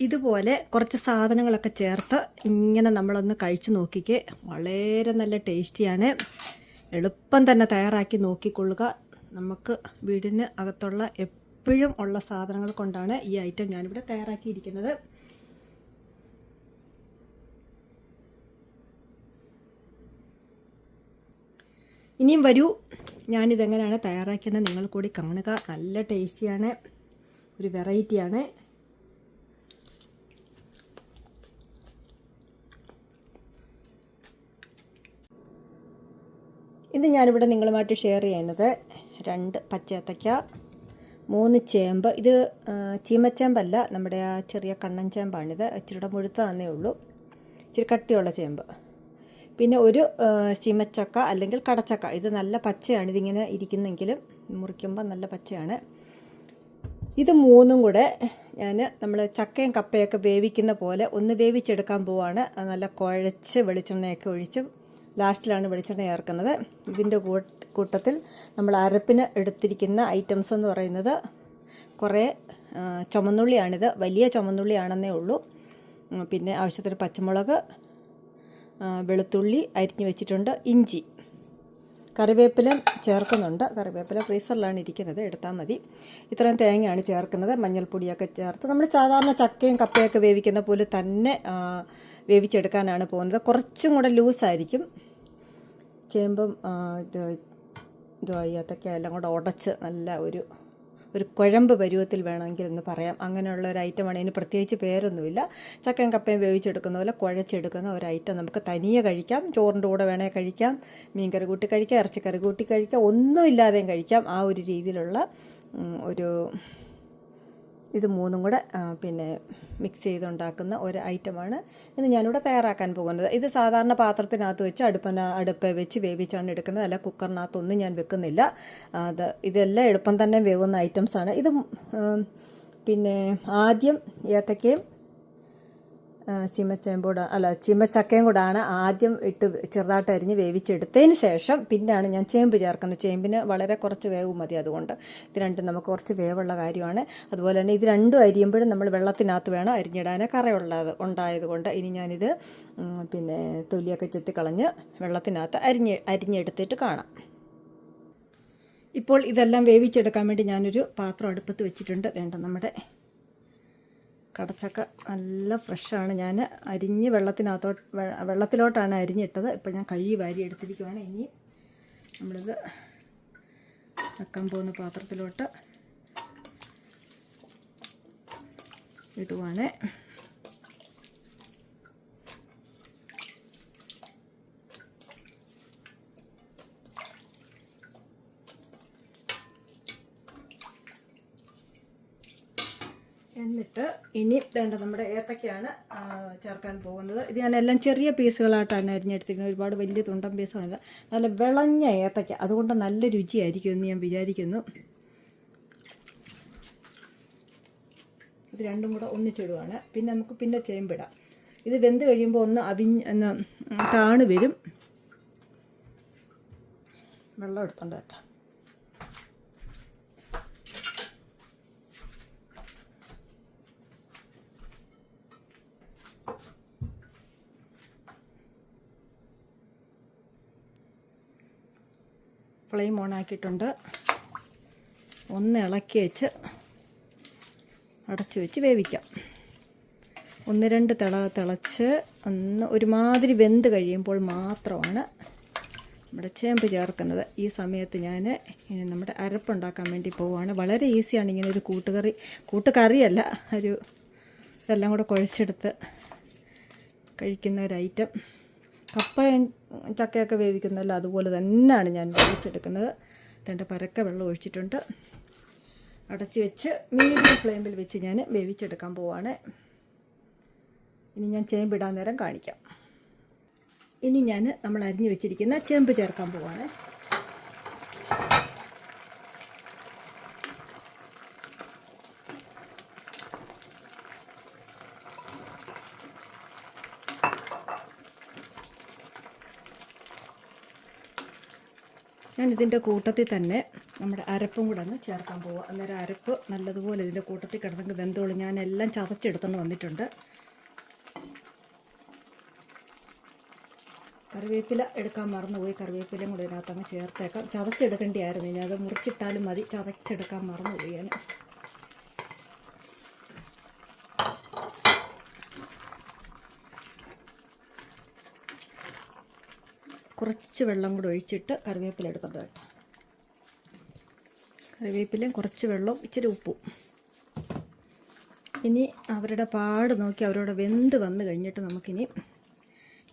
ഇതുപോലെ കുറച്ച് സാധനങ്ങളൊക്കെ ചേർത്ത് ഇങ്ങനെ നമ്മളൊന്ന് കഴിച്ചു നോക്കിക്കേ. വളരെ നല്ല ടേസ്റ്റിയാണ്. എളുപ്പം തന്നെ തയ്യാറാക്കി നോക്കിക്കൊള്ളുക. നമുക്ക് വീടിന് അകത്തുള്ള എപ്പോഴും ഉള്ള സാധനങ്ങൾ കൊണ്ടാണ് ഈ ഐറ്റം ഞാനിവിടെ തയ്യാറാക്കിയിരിക്കുന്നത്. ഇനിയും വരൂ. ഞാനിതെങ്ങനെയാണ് തയ്യാറാക്കിയെന്ന് നിങ്ങൾ കൂടി കാണുക. നല്ല ടേസ്റ്റിയാണ്. ഒരു വെറൈറ്റിയാണ്. ഇന്ന് ഞാനിവിടെ നിങ്ങളുമായിട്ട് ഷെയർ ചെയ്യുന്നത് രണ്ട് പച്ചേത്തയ്ക്ക മൂന്ന് ചേമ്പ്. ഇത് ചീമച്ചേമ്പല്ല നമ്മുടെ ആ ചെറിയ കണ്ണൻ ചേമ്പാണിത്. ഇച്ചിരിയുടെ മുഴുത്തതന്നേ ഉള്ളൂ. ഇച്ചിരി കട്ടിയുള്ള ചേമ്പ്. പിന്നെ ഒരു ചീമച്ചക്ക അല്ലെങ്കിൽ കടച്ചക്ക. ഇത് നല്ല പച്ചയാണ്. ഇതിങ്ങനെ ഇരിക്കുന്നെങ്കിലും മുറിക്കുമ്പോൾ നല്ല പച്ചയാണ്. ഇത് മൂന്നും കൂടെ ഞാൻ നമ്മൾ ചക്കയും കപ്പയൊക്കെ വേവിക്കുന്ന പോലെ ഒന്ന് വേവിച്ചെടുക്കാൻ പോവാണ്. നല്ല കുഴച്ച് വെളിച്ചെണ്ണയൊക്കെ ഒഴിച്ച് ലാസ്റ്റിലാണ് വെളിച്ചെണ്ണ ചേർക്കുന്നത്. ഇതിന്റെ കൂട്ടത്തിൽ നമ്മൾ അരപ്പിന് എടുത്തിരിക്കുന്ന ഐറ്റംസ് എന്ന് പറയുന്നത് കുറേ ചുമന്നുള്ളിയാണിത്. വലിയ ചുമന്നുള്ളിയാണെന്നേ ഉള്ളൂ. പിന്നെ ആവശ്യത്തിന് പച്ചമുളക് വെളുത്തുള്ളി അരിഞ്ഞു വെച്ചിട്ടുണ്ട്. ഇഞ്ചി. കറിവേപ്പില ചേർക്കുന്നുണ്ട്. കറിവേപ്പില ഫ്രീസറിലാണ് ഇരിക്കുന്നത്. എടുത്താൽ മതി. ഇത്രയും തേങ്ങയാണ് ചേർക്കുന്നത്. മഞ്ഞൾപ്പൊടിയൊക്കെ ചേർത്ത് നമ്മൾ സാധാരണ ചക്കയും കപ്പയൊക്കെ വേവിക്കുന്ന പോലെ തന്നെ വേവിച്ചെടുക്കാനാണ് പോകുന്നത്. കുറച്ചും കൂടെ ലൂസായിരിക്കും. ചേമ്പും ഇത് ഇതും അയ്യത്തൊക്കെ എല്ലാം കൂടെ ഉടച്ച് നല്ല ഒരു ഒരു കുഴമ്പ് പരുവത്തിൽ വേണമെങ്കിൽ എന്ന് പറയാം. അങ്ങനെയുള്ള ഒരു ഐറ്റമാണ്. ഇതിന് പ്രത്യേകിച്ച് പേരൊന്നുമില്ല. ചക്കയും കപ്പയും വേവിച്ചെടുക്കുന്ന പോലെ കുഴച്ചെടുക്കുന്ന ഒരു ഐറ്റം നമുക്ക് തനിയെ കഴിക്കാം. ചോറിന്റെ കൂടെ വേണേൽ കഴിക്കാം. മീൻകറി കൂട്ടി കഴിക്കാം. ഇറച്ചിക്കറി കൂട്ടി കഴിക്കാം. ഒന്നുമില്ലാതെയും കഴിക്കാം. ആ ഒരു രീതിയിലുള്ള ഒരു ഇത് മൂന്നും കൂടെ പിന്നെ മിക്സ് ചെയ്തുണ്ടാക്കുന്ന ഒരു ഐറ്റമാണ് ഇന്ന് ഞാനിവിടെ തയ്യാറാക്കാൻ പോകുന്നത്. ഇത് സാധാരണ പാത്രത്തിനകത്ത് വെച്ച് അടുപ്പന അടുപ്പ് വെച്ച് വേവിച്ചാണ് എടുക്കുന്നത്. അല്ല കുക്കറിനകത്തൊന്നും ഞാൻ വെക്കുന്നില്ല. അത് ഇതെല്ലാം എളുപ്പം തന്നെ വേവുന്ന ഐറ്റംസാണ് ഇത് പിന്നെ ആദ്യം ഏത്തക്കയും ചീമച്ചേമ്പൂടെ അല്ല ചീമച്ചക്കയും കൂടാണ് ആദ്യം ഇട്ട് ചെറുതായിട്ട് അരിഞ്ഞ് വേവിച്ചെടുത്തതിന് ശേഷം പിന്നെയാണ് ഞാൻ ചേമ്പ് ചേർക്കുന്നത്. ചേമ്പിന് വളരെ കുറച്ച് വേവ് മതി അതുകൊണ്ട്. ഇത് രണ്ടും നമുക്ക് കുറച്ച് വേവുള്ള കാര്യമാണ്. അതുപോലെ തന്നെ ഇത് രണ്ടും അരിയുമ്പോഴും നമ്മൾ വെള്ളത്തിനകത്ത് വേണം അരിഞ്ഞിടാൻ കറയുള്ളത് ഉണ്ടായതുകൊണ്ട്. ഇനി ഞാനിത് പിന്നെ തൊലിയൊക്കെ ചെത്തിക്കളഞ്ഞ് വെള്ളത്തിനകത്ത് അരിഞ്ഞ് അരിഞ്ഞെടുത്തിട്ട് കാണാം. ഇപ്പോൾ ഇതെല്ലാം വേവിച്ചെടുക്കാൻ വേണ്ടി ഞാനൊരു പാത്രം അടുപ്പത്ത് വെച്ചിട്ടുണ്ട്. വേണ്ട നമ്മുടെ കടച്ചക്ക നല്ല ഫ്രഷാണ്. ഞാൻ അരിഞ്ഞ് വെള്ളത്തിനകത്തോട്ട് വെള്ളത്തിലോട്ടാണ് അരിഞ്ഞിട്ടത്. ഇപ്പോൾ ഞാൻ കഴുകി വാരി എടുത്തിരിക്കുവാണ്. ഇനി നമ്മളിത് വെക്കാൻ പോകുന്ന പാത്രത്തിലോട്ട് ഇടുവാണ്. ഇനി വേണ്ട നമ്മുടെ ഏത്തക്കയാണ് ചേർക്കാൻ പോകുന്നത്. ഇത് ഞാൻ എല്ലാം ചെറിയ പീസുകളായിട്ടാണ് അരിഞ്ഞെടുത്തിരിക്കുന്നത്. ഒരുപാട് വലിയ തുണ്ടൻ പീസല്ല നല്ല വിളഞ്ഞ ഏത്തക്ക. അതുകൊണ്ട് നല്ല രുചിയായിരിക്കും എന്ന് ഞാൻ വിചാരിക്കുന്നു. ഇത് രണ്ടും കൂടെ ഒന്നിച്ചിടുവാണ്. പിന്നെ നമുക്ക് പിന്നെ ചേമ്പിടാം. ഇത് വെന്ത് കഴിയുമ്പോൾ ഒന്ന് അവിഞ്ഞ് ഒന്ന് താണു വരും. വെള്ളം എടുത്തോണ്ട് ഫ്ലെയിം ഓൺ ആക്കിയിട്ടുണ്ട്. ഒന്ന് ഇളക്കി വെച്ച് അടച്ചു വെച്ച് വേവിക്കാം. ഒന്ന് രണ്ട് തിള തിളച്ച് ഒന്ന് ഒരുമാതിരി വെന്ത് കഴിയുമ്പോൾ മാത്രമാണ് നമ്മുടെ ചേമ്പ് ചേർക്കുന്നത്. ഈ സമയത്ത് ഞാൻ ഇനി നമ്മുടെ അരപ്പുണ്ടാക്കാൻ വേണ്ടി പോവുകയാണ് വളരെ ഈസിയാണ് ഇങ്ങനെ ഒരു കൂട്ടുകറി കൂട്ടുകറിയല്ല ഒരു ഇതെല്ലാം കൂടെ കുഴച്ചെടുത്ത് കഴിക്കുന്ന ഒരു ഐറ്റം. കപ്പയും ചക്കയൊക്കെ വേവിക്കുന്നല്ലോ അതുപോലെ തന്നെയാണ് ഞാൻ വേവിച്ചെടുക്കുന്നത്. രണ്ട് പരക്ക വെള്ളം ഒഴിച്ചിട്ടുണ്ട്. അടച്ച് വെച്ച് മീഡിയം ഫ്ലെയിമിൽ വെച്ച് ഞാൻ വേവിച്ചെടുക്കാൻ പോവാണ്. ഇനി ഞാൻ ചേമ്പിടാൻ നേരം കാണിക്കാം. ഇനി ഞാൻ നമ്മൾ അരിഞ്ഞു വെച്ചിരിക്കുന്ന ചേമ്പ് ചേർക്കാൻ പോവാണ്. ഞാൻ ഇതിന്റെ കൂട്ടത്തിൽ തന്നെ നമ്മുടെ അരപ്പും കൂടെ ഒന്ന് ചേർക്കാൻ പോവുക അന്നേരം അരപ്പ് നല്ലതുപോലെ ഇതിന്റെ കൂട്ടത്തിൽ കിടന്നെങ്കിൽ വെന്തോളൂ. ഞാൻ എല്ലാം ചതച്ചെടുത്തോണ്ട് വന്നിട്ടുണ്ട്. കറിവേപ്പില എടുക്കാൻ മറന്നുപോയി. കറിവേപ്പിലയും കൂടെ ഇതിനകത്ത് അങ്ങ് ചേർത്തേക്കാം. ചതച്ചെടുക്കേണ്ടിയായിരുന്നു. ഇനി അത് മുറിച്ചിട്ടാലും മതി. ചതച്ചെടുക്കാൻ മറന്നുപോയി ഞാൻ. കുറച്ച് വെള്ളം കൂടെ ഒഴിച്ചിട്ട് കറിവേപ്പില എടുത്തോണ്ട് കേട്ടോ. കറിവേപ്പിലയും കുറച്ച് വെള്ളവും ഇച്ചിരി ഉപ്പും. ഇനി അവരുടെ പാട് നോക്കി അവരോട് വെന്ത് വന്ന് കഴിഞ്ഞിട്ട് നമുക്കിനി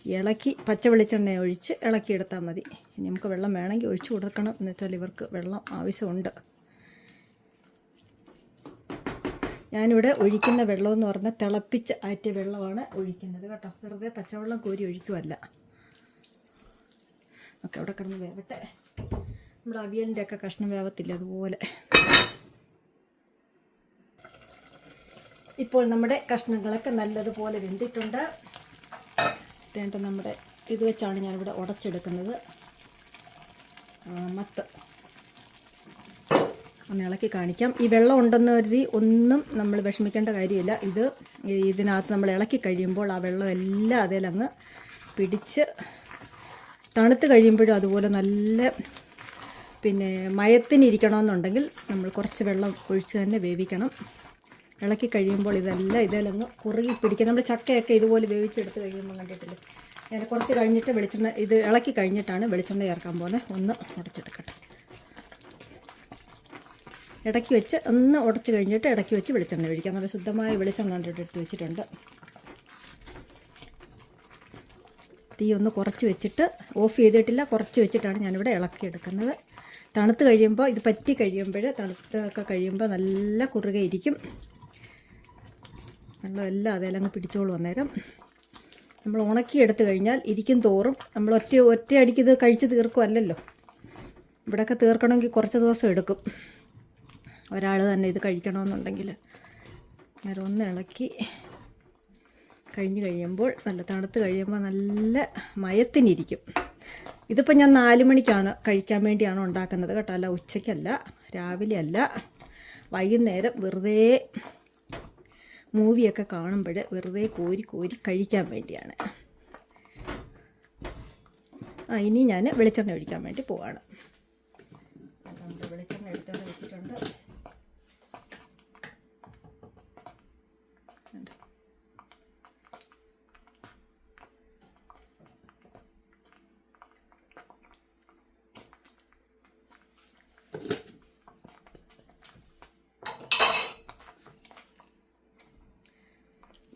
ഇളക്കി പച്ച വെളിച്ചെണ്ണ ഒഴിച്ച് ഇളക്കിയെടുത്താൽ മതി. ഇനി നമുക്ക് വെള്ളം വേണമെങ്കിൽ ഒഴിച്ചു കൊടുക്കണം. എന്ന് വെച്ചാൽ ഇവർക്ക് വെള്ളം ആവശ്യമുണ്ട്. ഞാനിവിടെ ഒഴിക്കുന്ന വെള്ളമെന്ന് പറഞ്ഞാൽ തിളപ്പിച്ച് ആറ്റിയ വെള്ളമാണ് ഒഴിക്കുന്നത് കേട്ടോ. വെറുതെ പച്ചവെള്ളം കോരി ഒഴിക്കുമല്ല ഒക്കെ അവിടെ കിടന്ന് വേവട്ടെ. നമ്മുടെ അവിയലിന്റെ ഒക്കെ കഷ്ണം വേവത്തില്ല അതുപോലെ. ഇപ്പോൾ നമ്മുടെ കഷ്ണങ്ങളൊക്കെ നല്ലതുപോലെ വെന്തിട്ടുണ്ട്. വേണ്ട നമ്മുടെ ഇത് വെച്ചാണ് ഞാനിവിടെ ഉടച്ചെടുക്കുന്നത്. മത്ത്. ഒന്ന് ഇളക്കി കാണിക്കാം. ഈ വെള്ളം ഉണ്ടെന്ന് കരുതി ഒന്നും നമ്മൾ വിഷമിക്കേണ്ട കാര്യമില്ല. ഇത് ഇതിനകത്ത് നമ്മൾ ഇളക്കി കഴിയുമ്പോൾ ആ വെള്ളം എല്ലാം അതിലങ്ങ് പിടിച്ച് തണുത്ത് കഴിയുമ്പോഴും അതുപോലെ നല്ല പിന്നെ മയത്തിനിരിക്കണമെന്നുണ്ടെങ്കിൽ നമ്മൾ കുറച്ച് വെള്ളം ഒഴിച്ച് തന്നെ വേവിക്കണം. ഇളക്കി കഴിയുമ്പോൾ ഇതെല്ലാം ഇതിലങ്ങ് കുറുകി പിടിക്കുക. നമ്മൾ ചക്കയൊക്കെ ഇതുപോലെ വേവിച്ചെടുത്ത് കഴിയുമ്പോൾ കണ്ടിട്ടില്ലേ? ഞാൻ കുറച്ച് കഴിഞ്ഞിട്ട് വെളിച്ചെണ്ണ ഇത് ഇളക്കി കഴിഞ്ഞിട്ടാണ് വെളിച്ചെണ്ണ ചേർക്കാൻ പോകുന്നത്. ഒന്ന് ഉടച്ചെടുക്കട്ടെ. ഇടയ്ക്ക് വെച്ച് ഒന്ന് ഉടച്ച് കഴിഞ്ഞിട്ട് ഇടയ്ക്ക് വെച്ച് വെളിച്ചെണ്ണ ഒഴിക്കാം. നല്ല ശുദ്ധമായ വെളിച്ചെണ്ണ കണ്ടിട്ട് എടുത്ത് വെച്ചിട്ടുണ്ട്. തീ ഒന്ന് കുറച്ച് വെച്ചിട്ട് ഓഫ് ചെയ്തിട്ടില്ല കുറച്ച് വെച്ചിട്ടാണ് ഞാനിവിടെ ഇളക്കിയെടുക്കുന്നത്. തണുത്ത് കഴിയുമ്പോൾ ഇത് പറ്റി കഴിയുമ്പോൾ തണുത്തൊക്കെ കഴിയുമ്പോൾ നല്ല കുറുകെ ഇരിക്കും. വെള്ളം എല്ലാം അങ്ങ് പിടിച്ചോളൂ അന്നേരം. നമ്മൾ ഉണക്കിയെടുത്ത് കഴിഞ്ഞാൽ ഇരിക്കും തോറും നമ്മൾ ഒറ്റ ഒറ്റയടിക്ക് ഇത് കഴിച്ച് തീർക്കുമല്ലല്ലോ ഇവിടെയൊക്കെ തീർക്കണമെങ്കിൽ കുറച്ച് ദിവസം എടുക്കും. ഒരാൾ തന്നെ ഇത് കഴിക്കണമെന്നുണ്ടെങ്കിൽ. അന്നേരം ഒന്ന് ഇളക്കി കഴിഞ്ഞ് കഴിയുമ്പോൾ നല്ല തണുത്ത് കഴിയുമ്പോൾ നല്ല മയത്തിനിരിക്കും. ഇതിപ്പോൾ ഞാൻ നാല് മണിക്കാണ് കഴിക്കാൻ വേണ്ടിയാണ് ഉണ്ടാക്കുന്നത് കേട്ടോ. അല്ല ഉച്ചയ്ക്കല്ല രാവിലെ അല്ല വൈകുന്നേരം വെറുതെ മൂവിയൊക്കെ കാണുമ്പോൾ വെറുതെ കോരി കോരി കഴിക്കാൻ വേണ്ടിയാണ്. ആ ഇനി ഞാൻ വെളിച്ചെണ്ണ ഒഴിക്കാൻ വേണ്ടി പോവാണ് നമ്മുടെ വെളിച്ചെണ്ണ എടുത്തോണ്ട് വെച്ചിട്ടുണ്ട്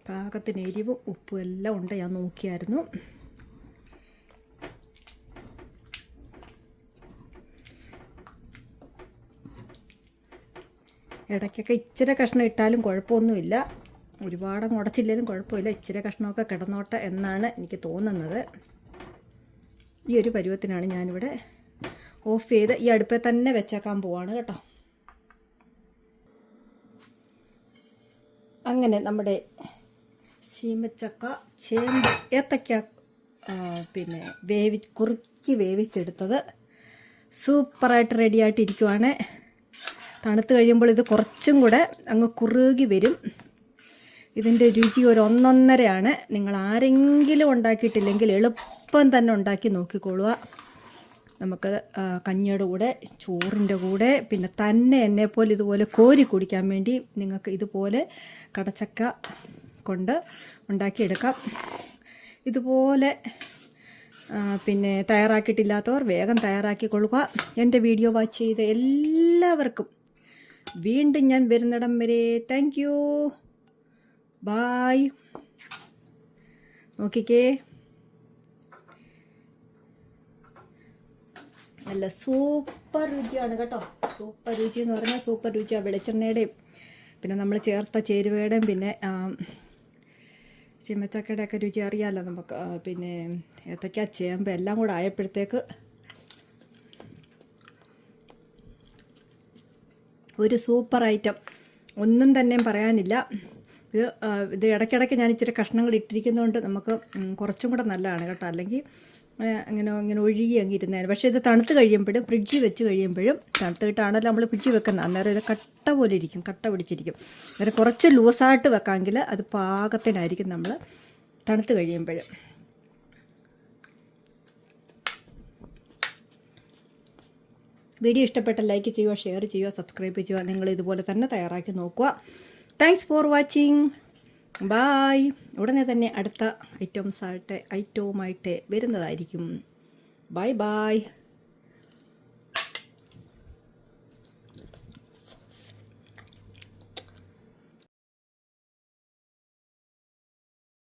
പാകത്തിന് എരിവും ഉപ്പും എല്ലാം ഉണ്ട്. ഞാൻ നോക്കിയായിരുന്നു. ഇടയ്ക്കൊക്കെ ഇച്ചിരി കഷ്ണം ഇട്ടാലും കുഴപ്പമൊന്നുമില്ല. ഒരുപാട് മുടച്ചില്ലെങ്കിലും കുഴപ്പമില്ല. ഇച്ചിരി കഷ്ണമൊക്കെ കിടന്നോട്ടെ എന്നാണ് എനിക്ക് തോന്നുന്നത്. ഈ ഒരു പരുവത്തിനാണ് ഞാനിവിടെ ഓഫ് ചെയ്ത് ഈ അടുപ്പിൽ തന്നെ വെച്ചേക്കാൻ പോവാണ് കേട്ടോ. അങ്ങനെ നമ്മുടെ ചീമച്ചക്ക ചേമ്പ് ഏത്തക്ക പിന്നെ വേവി കുറുക്കി വേവിച്ചെടുത്തത്. സൂപ്പറായിട്ട് റെഡി ആയിട്ടിരിക്കുവാണ് തണുത്ത് കഴിയുമ്പോൾ ഇത് കുറച്ചും കൂടെ അങ്ങ് കുറുകി വരും. ഇതിന്റെ രുചി ഒരു ഒന്നൊന്നരയാണ്. നിങ്ങൾ ആരെങ്കിലും ഉണ്ടാക്കിയിട്ടില്ലെങ്കിൽ എളുപ്പം തന്നെ ഉണ്ടാക്കി നോക്കിക്കൊള്ളുക നമുക്ക് കഞ്ഞിയുടെ കൂടെ ചോറിന്റെ കൂടെ പിന്നെ തന്നെ എന്നെപ്പോലെ ഇതുപോലെ കോരി കുടിക്കാൻ വേണ്ടി നിങ്ങൾക്ക് ഇതുപോലെ കടച്ചക്ക കൊണ്ട് ഉണ്ടാക്കിയെടുക്കാം. ഇതുപോലെ പിന്നെ തയ്യാറാക്കിയിട്ടില്ലാത്തവർ വേഗം തയ്യാറാക്കി കൊള്ളുക. എന്റെ വീഡിയോ വാച്ച് ചെയ്ത എല്ലാവർക്കും വീണ്ടും ഞാൻ വരുന്നിടം വരെ. താങ്ക് യു ബായ് നോക്കിക്കേ. നല്ല സൂപ്പർ രുചിയാണ് കേട്ടോ. സൂപ്പർ രുചി എന്ന് പറഞ്ഞാൽ സൂപ്പർ രുചിയാണ് വെളിച്ചെണ്ണയുടെയും പിന്നെ നമ്മൾ ചേർത്ത ചേരുവയുടെയും പിന്നെ ഒക്കെ രുചി അറിയാമല്ലോ നമുക്ക്. പിന്നെ ഏത്തക്ക ചേമ്പ് എല്ലാം കൂടെ ആയപ്പോഴത്തേക്ക് ഒരു സൂപ്പർ ഐറ്റം. ഒന്നും തന്നെ പറയാനില്ല. ഇത് ഇത് ഇടയ്ക്കിടയ്ക്ക് ഞാൻ ഇച്ചിരി കഷ്ണങ്ങൾ ഇട്ടിരിക്കുന്നതുകൊണ്ട് നമുക്ക് കുറച്ചും കൂടെ നല്ലതാണ് കേട്ടോ. അല്ലെങ്കിൽ അങ്ങനെ അങ്ങനെ ഒഴുകി അങ്ങ് ഇരുന്നേനെ പക്ഷേ ഇത് തണുത്ത് കഴിയുമ്പോഴും ഫ്രിഡ്ജിൽ വെച്ച് കഴിയുമ്പോഴും തണുത്തിട്ടാണല്ലോ നമ്മൾ ഫ്രിഡ്ജിൽ വെക്കുന്നത് അന്നേരം ഇത് കട്ട പോലെ ഇരിക്കും കട്ട പിടിച്ചിരിക്കും. അന്നേരം കുറച്ച് ലൂസായിട്ട് വെക്കാമെങ്കിൽ അത് പാകത്തിനായിരിക്കും നമ്മൾ തണുത്ത് കഴിയുമ്പോഴും. വീഡിയോ ഇഷ്ടപ്പെട്ട ലൈക്ക് ചെയ്യുക ഷെയർ ചെയ്യുക സബ്സ്ക്രൈബ് ചെയ്യുക. നിങ്ങൾ ഇതുപോലെ തന്നെ തയ്യാറാക്കി നോക്കുക. താങ്ക്സ് ഫോർ വാച്ചിങ് ബായ് ഉടനെ തന്നെ അടുത്ത ഐറ്റംസ് ഐറ്റംസായിട്ട് ഐറ്റവുമായിട്ട് വരുന്നതായിരിക്കും. Bye bye